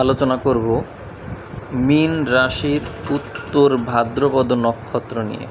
আলোচনা করব মীন রাশির উত্তর ভাদ্রপদ নক্ষত্র নিয়ে।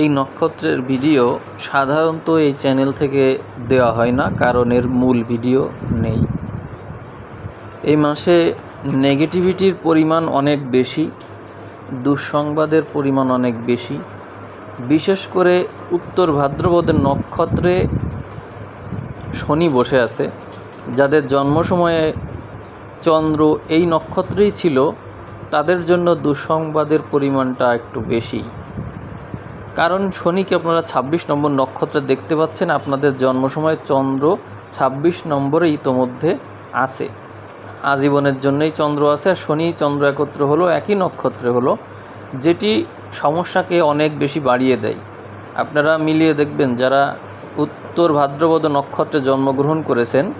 এই নক্ষত্রের ভিডিও সাধারণত এই চ্যানেল থেকে দেওয়া হয় না, কারণ এর মূল ভিডিও নেই। এই মাসে নেগেটিভিটির পরিমাণ অনেক বেশি, দুঃসংবাদের পরিমাণ অনেক বেশি। বিশেষ করে উত্তর ভাদ্রপদের নক্ষত্রে শনি বসে আছে, যাদের জন্ম সময়ে চন্দ্র এই নক্ষত্রেই ছিল। তাদের জন্য দুঃসংবাদের পরিমাণটা একটু বেশি। কারণ শনিকে আপনারা ২৬ নম্বর নক্ষত্রে দেখতে পাচ্ছেন? আপনাদের জন্ম সময় চন্দ্র ২৬ নম্বরে ইতোমধ্যে আছে। আজীবনের জন্যই চন্দ্র আছে আর শনি চন্দ্র একত্র হলো, একই নক্ষত্রে হলো, যেটি সমস্যাকে অনেক বেশি বাড়িয়ে দেয়। আপনারা মিলিয়ে দেখবেন, যারা উত্তর ভাদ্রপদ নক্ষত্রে জন্মগ্রহণ করেছেন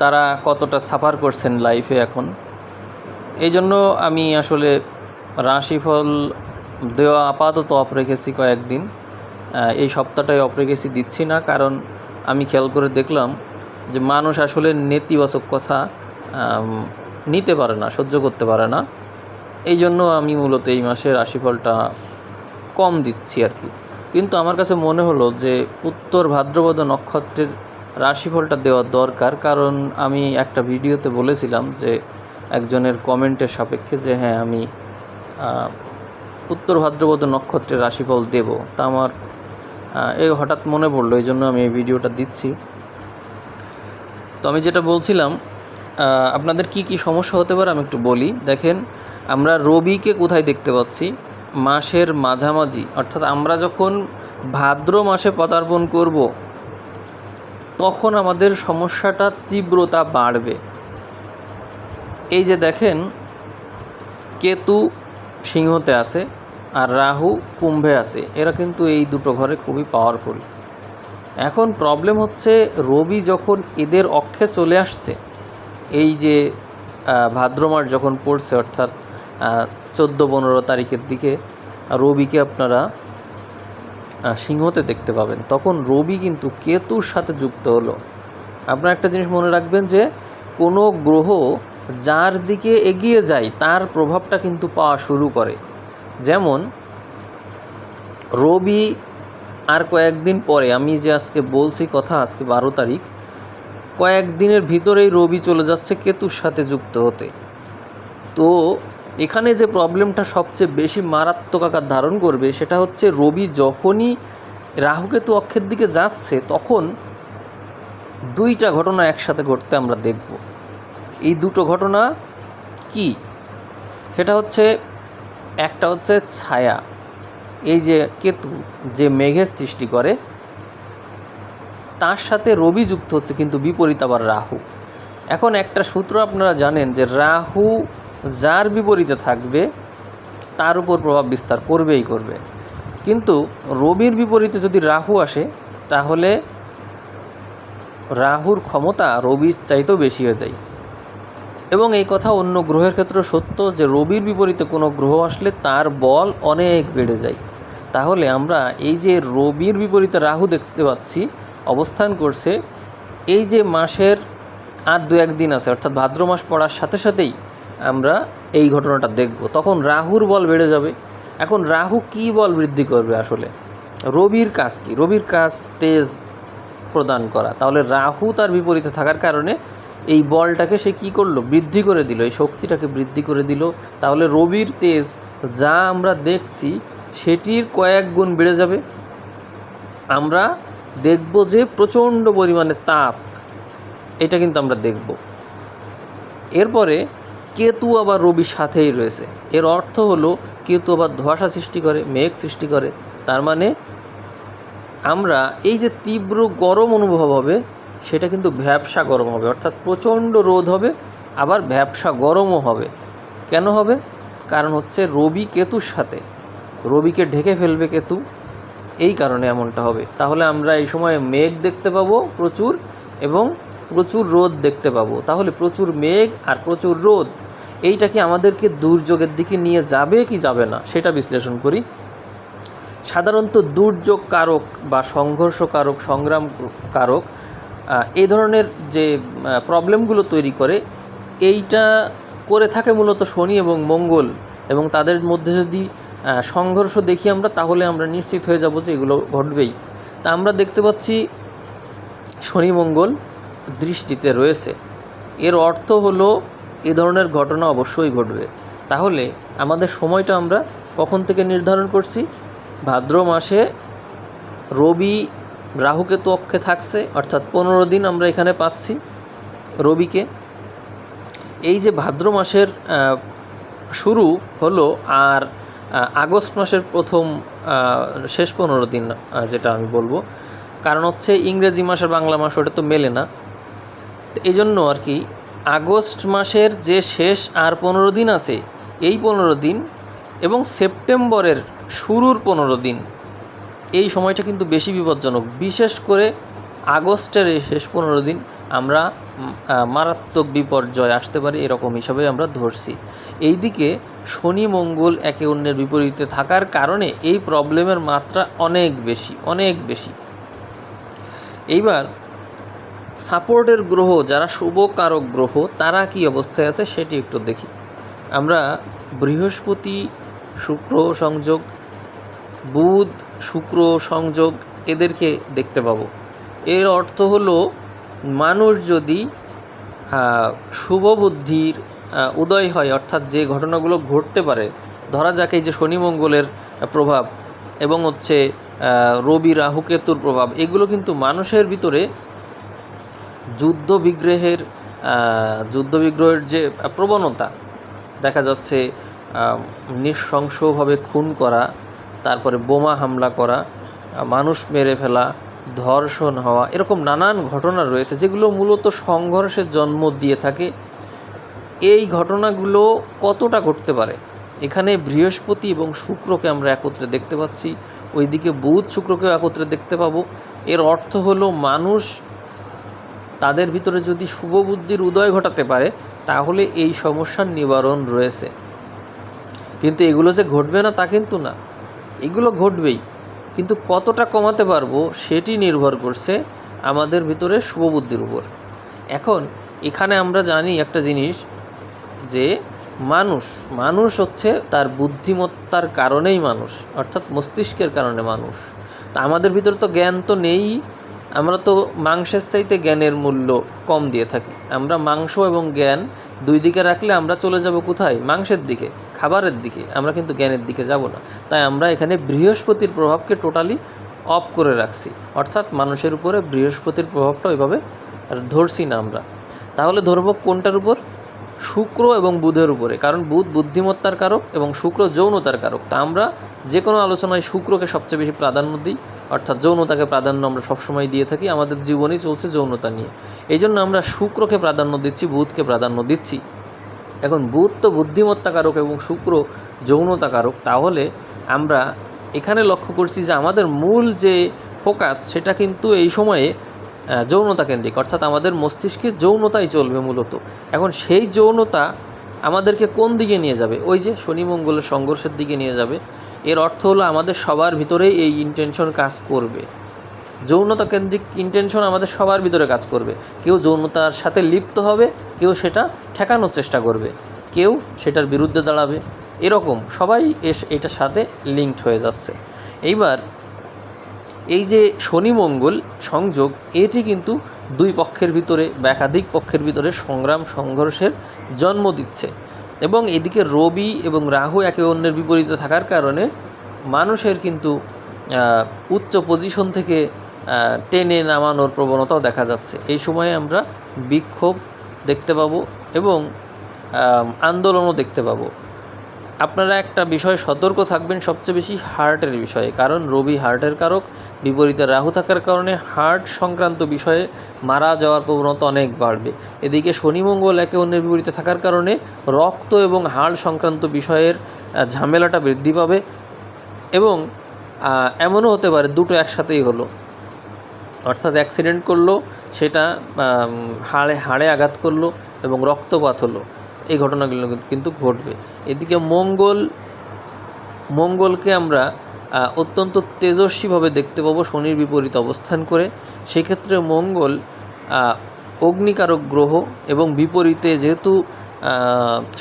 তারা কতটা সাফার করছেন লাইফে এখন? এই জন্য আমি আসলে রাশিফল দেওয়া আপাতত অফ রেখেছি কয়েকদিন। এই সপ্তাহটায় অফ রেখেছি, দিচ্ছি না। কারণ আমি খেয়াল করে দেখলাম যে মানুষ আসলে নেতিবাচক কথা নিতে পারে না, সহ্য করতে পারে না। এই জন্য আমি মূলত এই মাসে রাশিফলটা কম দিচ্ছি আর কি। কিন্তু আমার কাছে মনে হলো যে উত্তর ভাদ্রপদ নক্ষত্রের রাশিফলটা দেওয়া দরকার, কারণ আমি একটা ভিডিওতে বলেছিলাম যে একজনের কমেন্টের সাপেক্ষে যে হ্যাঁ আমি উত্তর ভাদ্রপদ নক্ষত্রের রাশিফল দেব। তা আমার এই হঠাৎ মনে পড়ল এই জন্য আমি এই ভিডিওটা দিচ্ছি। তো আমি যেটা বলছিলাম আপনাদের কি কি সমস্যা হতে পারে আমি একটু বলি। দেখেন, আমরা রবিকে কোথায় দেখতে পাচ্ছি? মাসের মাঝামাঝি, অর্থাৎ আমরা যখন ভাদ্র মাসে পদার্পণ করব তখন আমাদের সমস্যাটা তীব্রতা বাড়বে। এই যে দেখেন কেতু সিংহতে আছে আর রাহু কুম্ভে আছে। এরা কিন্তু এই দুটো ঘরে খুবই পাওয়ারফুল এখন প্রবলেম হচ্ছে রবি যখন এদের অক্ষে চলে আসছে এই যে আহ, ভাদ্র মাস যখন পড়ছে অর্থাৎ চোদ্দ পনেরো তারিখের দিকে রবিকে আপনারা সিংহতে দেখতে পাবেন। তখন রবি কিন্তু কেতুর সাথে যুক্ত হলো। আপনার একটা জিনিস মনে রাখবেন যে, কোনো গ্রহ যার দিকে এগিয়ে যায়, তার প্রভাবটা কিন্তু পাওয়া শুরু করে। যেমন, রবি আর কয়েকদিন পরে, আমি যে আজকে বলছি কথা, আজকে বারো তারিখ, কয়েকদিনের ভিতরেই রবি চলে যাচ্ছে কেতুর সাথে যুক্ত হতে। তো এখানে যে প্রবলেমটা সবচেয়ে বেশি মারাত্মক আকার ধারণ করবে সেটা হচ্ছে রবি যখনই রাহুকেতু অক্ষের দিকে যাচ্ছে, তখন দুইটা ঘটনা একসাথে ঘটতে আমরা দেখব। এই দুটো ঘটনা কি? সেটা হচ্ছে, একটা হচ্ছে ছায়া, এই যে কেতু, যে মেঘের সৃষ্টি করে, তার সাথে রবি যুক্ত হচ্ছে কিন্তু বিপরীত আবার রাহু। এখন একটা সূত্র আপনারা জানেন যে রাহু যার বিপরীতে থাকবে, তার উপর প্রভাব বিস্তার করবেই করবে। কিন্তু রবির বিপরীতে যদি রাহু আসে, তাহলে রাহুর ক্ষমতা রবির চাইতেও বেশি হয়ে যায়। এবং এই কথা অন্য গ্রহের ক্ষেত্রে সত্য যে, রবির বিপরীতে কোনো গ্রহ আসলে তার বল অনেক বেড়ে যায়। তাহলে আমরা এই যে রবির বিপরীতে রাহু দেখতে পাচ্ছি, অবস্থান করছে, এই যে মাসের আর দু একদিন আছে, অর্থাৎ ভাদ্র মাস পড়ার সাথে সাথেই আমরা এই ঘটনাটা দেখব। তখন রাহুর বল বেড়ে যাবে। এখন রাহু কী বল বৃদ্ধি করবে আসলে? রবির কাজ কি? রবির কাজ তেজ প্রদান করা। তাহলে রাহু তার বিপরীতে থাকার কারণে এই বলটাকে সে কি করল? বৃদ্ধি করে দিল। এই শক্তিটাকে বৃদ্ধি করে দিল। তাহলে রবির তেজ যা আমরা দেখছি, সেটির কয়েক গুণ বেড়ে যাবে। আমরা দেখব যে প্রচণ্ড পরিমাণে তাপ। এটা কিন্তু আমরা দেখব। এরপরে কেতু আবার রবির সাথেই রয়েছে। এর অর্থ হলো, কেতু আবার ধোঁয়াশা সৃষ্টি করে, মেঘ সৃষ্টি করে। তার মানে আমরা এই যে তীব্র গরম অনুভব হবে, সেটা কিন্তু ভ্যাবসা গরম হবে। অর্থাৎ প্রচণ্ড রোদ হবে, আবার ভ্যাবসা গরমও হবে। কেন হবে? কারণ হচ্ছে রবি কেতুর সাথে। রবিকে ঢেকে ফেলবে কেতু। এই কারণে এমনটা হবে। তাহলে আমরা এই সময় মেঘ দেখতে পাবো প্রচুর এবং প্রচুর রোদ দেখতে পাবো। তাহলে প্রচুর মেঘ আর প্রচুর রোদ। এইটা কি আমাদেরকে দুর্যোগের দিকে নিয়ে যাবে কি যাবে না? সেটা বিশ্লেষণ করি। সাধারণত দুর্যোগ কারক বা সংঘর্ষ কারক সংগ্রাম কারক এই ধরনের যে প্রবলেমগুলো তৈরি করে, এইটা করে থাকে মূলত শনি এবং মঙ্গল এবং তাদের মধ্যে যদি সংঘর্ষ দেখি আমরা, তাহলে আমরা নিশ্চিত হয়ে যাব যে এগুলো ঘটবেই। তা আমরা দেখতে পাচ্ছি শনি মঙ্গল দৃষ্টিতে রয়েছে। এর অর্থ হলো এ ধরনের ঘটনা অবশ্যই ঘটবে। তাহলে আমাদের সময়টা আমরা কখন থেকে নির্ধারণ করছি? ভাদ্র মাসে রবি রাহুকেতু অক্ষে থাকছে, অর্থাৎ পনেরো দিন আমরা এখানে পাচ্ছি রবিকে। এই যে ভাদ্র মাসের শুরু হলো আর আগস্ট মাসের প্রথম শেষ পনেরো দিন যেটা আমি বলব। কারণ হচ্ছে ইংরেজি মাস আর বাংলা মাস ওটা তো মেলে না। এই জন্য আর কি আগস্ট মাসের যে শেষ আর পনেরো দিন আছে, এই পনেরো দিন এবং সেপ্টেম্বরের শুরুর পনেরো দিন, এই সময়টা কিন্তু বেশি বিপজ্জনক। বিশেষ করে আগস্টের এই শেষ পনেরো দিন আমরা মারাত্মক বিপর্যয় আসতে পারে এরকম হিসাবে আমরা ধরছি। এইদিকে শনি মঙ্গল একে অন্যের বিপরীতে থাকার কারণে এই প্রবলেমের মাত্রা অনেক বেশি অনেক বেশি। এইবার সাপোর্টের গ্রহ, যারা শুভকারক গ্রহ, তারা কি অবস্থায় আছে সেটি একটু দেখি। আমরা বৃহস্পতি, শুক্র সংযোগ, বুধ, শুক্র সংযোগ এদেরকে দেখতে পাবো। এর অর্থ হলো, মানুষ যদি শুভ বুদ্ধির উদয় হয়, অর্থাৎ যে ঘটনাগুলো ঘটতে পারে, ধরা যাক এই যে শনি মঙ্গলের প্রভাব এবং হচ্ছে রবি রাহু কেতুর প্রভাব, এগুলো কিন্তু মানুষের ভিতরে যুদ্ধ বিগ্রহের যুদ্ধ বিগ্রহের যে প্রবণতা, দেখা যাচ্ছে নৃশংসভাবে খুন করা, তারপরে বোমা হামলা করা, মানুষ মেরে ফেলা, ধর্ষণ হওয়া, এরকম নানান ঘটনা রয়েছে যেগুলো মূলত সংঘর্ষের জন্ম দিয়ে থাকে। এই ঘটনাগুলো কতটা ঘটতে পারে? এখানে বৃহস্পতি এবং শুক্রকে আমরা একত্রে দেখতে পাচ্ছি। ওইদিকে বুধ শুক্রকেও একত্রে দেখতে পাবো। এর অর্থ হলো মানুষ তাদের ভিতরে যদি শুভ বুদ্ধির উদয় ঘটাতে পারে, তাহলে এই সমস্যার নিবারণ রয়েছে। কিন্তু এগুলো যে ঘটবে না তা কিন্তু না। এগুলো ঘটবেই। কিন্তু কতটা কমাতে পারব সেটি নির্ভর করছে আমাদের ভিতরে শুভ বুদ্ধির উপর। এখন এখানে আমরা জানি একটা জিনিস যে মানুষ মানুষ হচ্ছে তার বুদ্ধিমত্তার কারণেই মানুষ, অর্থাৎ মস্তিষ্কের কারণে মানুষ। তা আমাদের ভিতরে তো জ্ঞান তো নেই আমরা তো মাংসের চাইতে জ্ঞানের মূল্য কম দিয়ে থাকি। আমরা মাংস এবং জ্ঞান দুই দিকে রাখলে আমরা চলে যাব কোথায়? মাংসের দিকে, খাবারের দিকে। আমরা কিন্তু জ্ঞানের দিকে যাব না। তাই আমরা এখানে বৃহস্পতির প্রভাবকে টোটালি অফ করে রাখছি। অর্থাৎ মানুষের উপরে বৃহস্পতির প্রভাবটা ওইভাবে ধরছি না আমরা। তাহলে ধরবো কোনটার উপর? শুক্র এবং বুধের উপরে। কারণ বুধ বুদ্ধিমত্তার কারক এবং শুক্র যৌনতার কারক। তা আমরা যে কোনো আলোচনায় শুক্রকে সবচেয়ে বেশি প্রাধান্য দিই। অর্থাৎ যৌনতাকে প্রাধান্য আমরা সবসময় দিয়ে থাকি, আমাদের জীবনই চলছে যৌনতা নিয়ে। এই জন্য আমরা শুক্রকে প্রাধান্য দিচ্ছি, বুধকে প্রাধান্য দিচ্ছি। এখন বুধ তো বুদ্ধিমত্তা কারক এবং শুক্র যৌনতা কারক তাহলে আমরা এখানে লক্ষ্য করছি যে আমাদের মূল যে ফোকাস, সেটা কিন্তু এই সময়ে যৌনতা কেন্দ্রিক। অর্থাৎ আমাদের মস্তিষ্কে যৌনতাই চলবে মূলত। এখন সেই যৌনতা আমাদেরকে কোন দিকে নিয়ে যাবে? ওই যে শনি মঙ্গলের সংঘর্ষের দিকে নিয়ে যাবে। এর অর্থ হলো আমাদের সবার ভিতরেই এই ইন্টেনশন কাজ করবে। যৌনতা কেন্দ্রিক ইন্টেনশন আমাদের সবার ভিতরে কাজ করবে। কেউ যৌনতার সাথে লিপ্ত হবে, কেউ সেটা ঠেকানোর চেষ্টা করবে। কেউ সেটার বিরুদ্ধে দাঁড়াবে। এরকম সবাই এস এটার সাথে লিঙ্কড হয়ে যাচ্ছে। এইবার এই যে শনি মঙ্গল সংযোগ, এটি কিন্তু দুই পক্ষের ভিতরে বা একাধিক পক্ষের ভিতরে সংগ্রাম, সংঘর্ষের জন্ম দিচ্ছে। এবং এদিকে রবি এবং রাহু একে অন্যের বিপরীতে থাকার কারণে মানুষের কিন্তু উচ্চ পজিশন থেকে টেনে নামানোর প্রবণতাও দেখা যাচ্ছে। এই সময়ে আমরা বিক্ষোভ দেখতে পাবো এবং আন্দোলনও দেখতে পাবো। আপনারা একটা বিষয় সতর্ক থাকবেন সবচেয়ে বেশি হার্টের বিষয়ে, কারণ রবি হার্টের কারক, বিপরীতে রাহু থাকার কারণে হার্ট সংক্রান্ত বিষয়ে মারা যাওয়ার প্রবণতা অনেক বাড়বে। এদিকে শনি মঙ্গল একে অন্যের বিপরীতে থাকার কারণে রক্ত এবং হাড় সংক্রান্ত বিষয়ের ঝামেলাটা বৃদ্ধি পাবে এবং এমনও হতে পারে দুটো একসাথেই হলো। অর্থাৎ অ্যাক্সিডেন্ট করল, সেটা হাড়ে হাড়ে আঘাত করল এবং রক্তপাত হলো। এই ঘটনাগুলো কিন্তু ঘটবে। এদিকে মঙ্গল, মঙ্গলকে আমরা অত্যন্ত তেজস্বীভাবে দেখতে পাবো শনির বিপরীত অবস্থান করে। সেক্ষেত্রে মঙ্গল অগ্নিকারক গ্রহ এবং বিপরীতে যেহেতু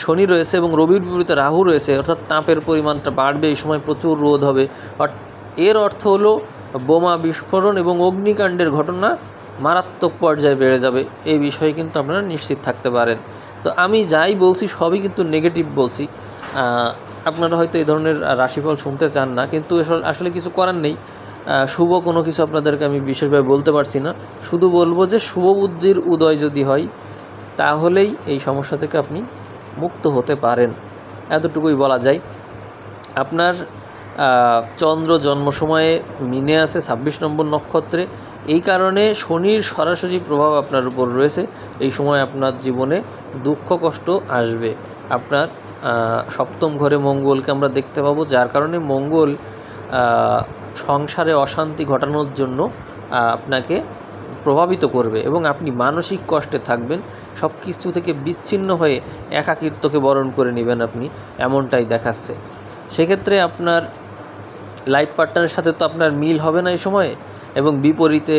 শনি রয়েছে এবং রবির বিপরীতে রাহু রয়েছে, অর্থাৎ তাপের পরিমাণটা বাড়বে, এই সময় প্রচুর রোদ হবে। এর অর্থ হলো বোমা বিস্ফোরণ এবং অগ্নিকাণ্ডের ঘটনা মারাত্মক পর্যায়ে বেড়ে যাবে। এই বিষয়ে কিন্তু আপনারা নিশ্চিত থাকতে পারেন। তো আমি যাই বলছি, সবই কিন্তু নেগেটিভ বলছি। আপনারা হয়তো এই ধরনের রাশিফল শুনতে চান না, কিন্তু আসলে- কিছু করার নেই। শুভ কোনো কিছু আপনাদেরকে আমি বিশেষভাবে বলতে পারছি না। শুধু বলব যে শুভ বুদ্ধির উদয় যদি হয়, তাহলেই এই সমস্যা থেকে আপনি মুক্ত হতে পারেন। এতটুকুই বলা যায়। আপনার চন্দ্র জন্ম সময়ে মিনে আছে ছাব্বিশ নম্বর নক্ষত্রে। এই কারণে শনির সরাসরি প্রভাব আপনার উপর রয়েছে। এই সময় আপনার জীবনে দুঃখ, কষ্ট আসবে। আপনার সপ্তম ঘরে মঙ্গলকে আমরা দেখতে পাবো, যার কারণে মঙ্গল সংসারে অশান্তি ঘটানোর জন্য আপনাকে প্রভাবিত করবে এবং আপনি মানসিক কষ্টে থাকবেন। সব কিছু থেকে বিচ্ছিন্ন হয়ে একাকিত্বকে বরণ করে নেবেন আপনি, এমনটাই দেখাচ্ছে। সেক্ষেত্রে আপনার লাইফ পার্টনারের সাথে তো আপনার মিল হবে না এই সময়ে। এবং বিপরীতে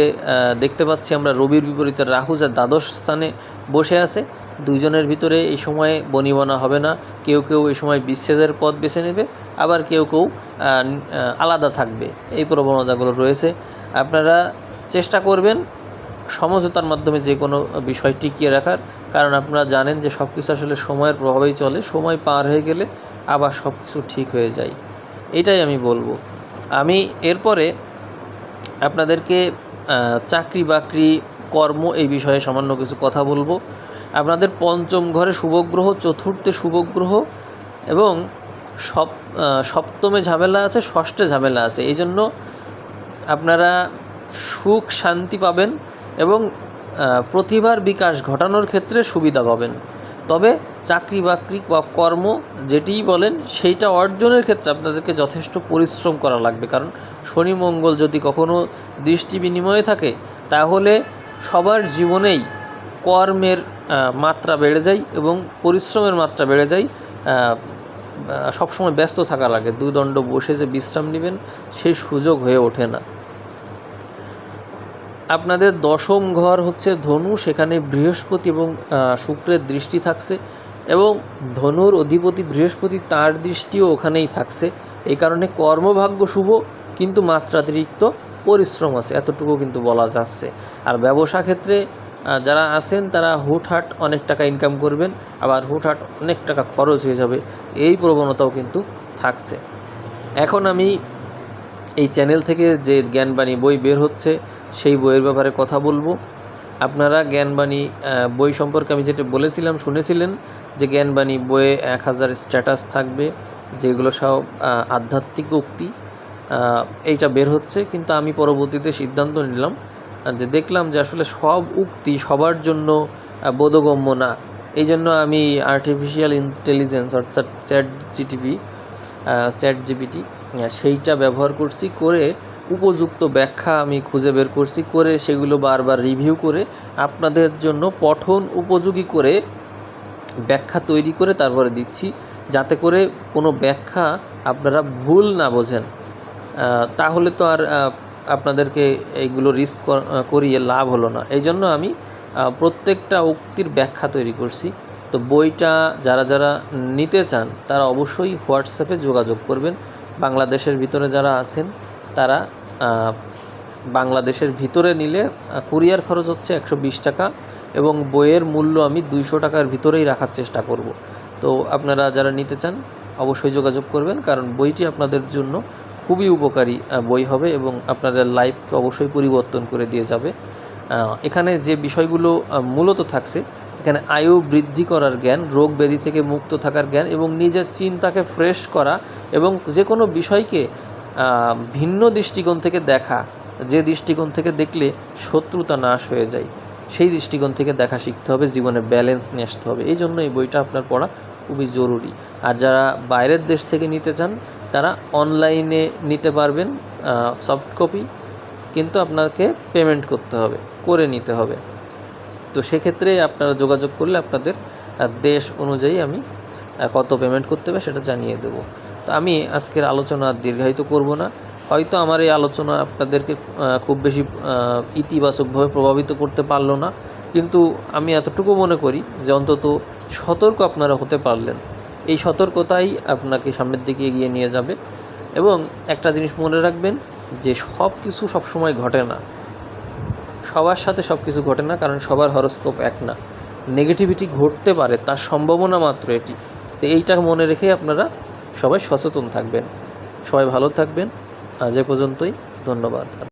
দেখতে পাচ্ছি আমরা রবির বিপরীতে রাহু যা দ্বাদশ স্থানে বসে আছে। দুইজনের ভিতরে এই সময়ে বনিবনা হবে না। কেউ কেউ এই সময় বিচ্ছেদের পথ বেছে নেবে, আবার কেউ কেউ আলাদা থাকবে। এই প্রবণতাগুলো রয়েছে। আপনারা চেষ্টা করবেন সমঝোতার মাধ্যমে যে কোনো বিষয় টিকিয়ে রাখার। কারণ আপনারা জানেন যে সব কিছু আসলে সময়ের প্রভাবেই চলে। সময় পার হয়ে গেলে আবার সব কিছু ঠিক হয়ে যায়। এটাই আমি বলব। আমি এরপরে আপনাদেরকে চাকরি বাকরি, কর্ম এই বিষয়ে সামান্য কিছু কথা বলব। আপনাদের পঞ্চম ঘরে শুভগ্রহ, চতুর্থে শুভগ্রহ এবং সপ সপ্তমে ঝামেলা আছে, ষষ্ঠে ঝামেলা আছে। এই জন্য আপনারা সুখ, শান্তি পাবেন এবং প্রতিভার বিকাশ ঘটানোর ক্ষেত্রে সুবিধা পাবেন। তবে চাকরি বাকরি বা কর্ম যেটিই বলেন, সেইটা অর্জনের ক্ষেত্রে আপনাদেরকে যথেষ্ট পরিশ্রম করা লাগবে। কারণ শনি মঙ্গল যদি কখনো দৃষ্টি বিনিময়ে থাকে, তাহলে সবার জীবনেই কর্মের মাত্রা বেড়ে যায় এবং পরিশ্রমের মাত্রা বেড়ে যায়। সবসময় ব্যস্ত থাকা লাগে। দুদণ্ড বসে যে বিশ্রাম নেবেন সেই সুযোগ হয়ে ওঠে না। আপনাদের দশম ঘর হচ্ছে ধনু, সেখানে বৃহস্পতি এবং শুক্রের দৃষ্টি থাকছে এবং ধনুর অধিপতি বৃহস্পতি তার দৃষ্টিও ওখানেই থাকছে। এই কারণে কর্মভাগ্য শুভ কিন্তু মাত্রাতিরিক্ত পরিশ্রম আছে, এতটুকু কিন্তু বলা যাচ্ছে। আর ব্যবসা ক্ষেত্রে যারা আছেন তারা হুটহাট অনেক টাকা ইনকাম করবেন, আবার হুটহাট অনেক টাকা খরচ হয়ে যাবে, এই প্রবণতাও কিন্তু থাকছে। এখন আমি এই চ্যানেল থেকে যে জ্ঞানবাণী বই বের হচ্ছে, সেই বইয়ের ব্যাপারে কথা বলব। আপনারা জ্ঞানবাণী বই সম্পর্কে আমি যেটা বলেছিলাম, শুনেছিলেন যে জ্ঞানবাণী বইয়ে এক হাজার স্ট্যাটাস থাকবে, যেগুলো সব আধ্যাত্মিক উক্তি। এইটা বের হচ্ছে, কিন্তু আমি পরবর্তীতে সিদ্ধান্ত নিলাম যে দেখলাম যে আসলে সব উক্তি সবার জন্য বোধগম্য না। এই জন্য আমি আর্টিফিশিয়াল ইন্টেলিজেন্স অর্থাৎ চ্যাট জিটিপি চ্যাট জিপিটি সেইটা ব্যবহার করছি করে উপযুক্ত ব্যাখ্যা আমি খুঁজে বের করছি করে সেগুলো বারবার রিভিউ করে আপনাদের জন্য পঠন উপযোগী করে ব্যাখ্যা তৈরি করে তারপরে দিচ্ছি, যাতে করে কোনো ব্যাখ্যা আপনারা ভুল না বোঝেন। তাহলে তো আর আপনাদেরকে এইগুলো রিস্ক করিয়ে লাভ হলো না। এই জন্য আমি প্রত্যেকটা উক্তির ব্যাখ্যা তৈরি করছি। তো বইটা যারা যারা নিতে চান, তারা অবশ্যই হোয়াটসঅ্যাপে যোগাযোগ করবেন। বাংলাদেশের ভিতরে যারা আছেন, তারা বাংলাদেশের ভিতরে নিলে কুরিয়ার খরচ হচ্ছে একশো বিশ টাকা এবং বইয়ের মূল্য আমি দুইশো টাকার ভিতরেই রাখার চেষ্টা করব। তো আপনারা যারা নিতে চান, অবশ্যই যোগাযোগ করবেন, কারণ বইটি আপনাদের জন্য খুবই উপকারী বই হবে এবং আপনাদের লাইফকে অবশ্যই পরিবর্তন করে দিয়ে যাবে। এখানে যে বিষয়গুলো মূলত থাকছে, এখানে আয়ু বৃদ্ধি করার জ্ঞান, রোগ ব্যাধি থেকে মুক্ত থাকার জ্ঞান এবং নিজের চিন্তাকে ফ্রেশ করা এবং যে কোনো বিষয়কে ভিন্ন দৃষ্টিকোণ থেকে দেখা, যে দৃষ্টিকোণ থেকে দেখলে শত্রুতা নাশ হয়ে যায়, সেই দৃষ্টিকোণ থেকে দেখা শিখতে হবে, জীবনে ব্যালেন্স নিয়ে আসতে হবে। এই জন্য এই বইটা আপনার পড়া খুবই জরুরি। আর যারা বাইরের দেশ থেকে নিতে চান, তারা অনলাইনে নিতে পারবেন সফট কপি কিন্তু আপনাকে পেমেন্ট করতে হবে, করে নিতে হবে। তো সেক্ষেত্রে আপনারা যোগাযোগ করলে আপনাদের দেশ অনুযায়ী আমি কত পেমেন্ট করতে হবে সেটা জানিয়ে দেবো। তো আমি আজকের আলোচনা দীর্ঘায়িত করব না। হয়তো আমার এই আলোচনা আপনাদেরকে খুব বেশি ইতিবাচকভাবে প্রভাবিত করতে পারল না। কিন্তু আমি এতটুকু মনে করি যে অন্তত সতর্ক আপনারা হতে পারলেন। এই সতর্কতাই আপনাকে সামনের দিকে এগিয়ে নিয়ে যাবে এবং একটা জিনিস মনে রাখবেন যে সব কিছু সবসময় ঘটে না। সবার সাথে সব কিছু ঘটে না, কারণ সবার হরস্কোপ এক না। নেগেটিভিটি ঘটতে পারে, তার সম্ভাবনা মাত্র এটি। তো এইটা মনে রেখেই আপনারা সবাই সচেতন থাকবেন। সবাই ভালো থাকবেন। আজ এ পর্যন্তই। ধন্যবাদ।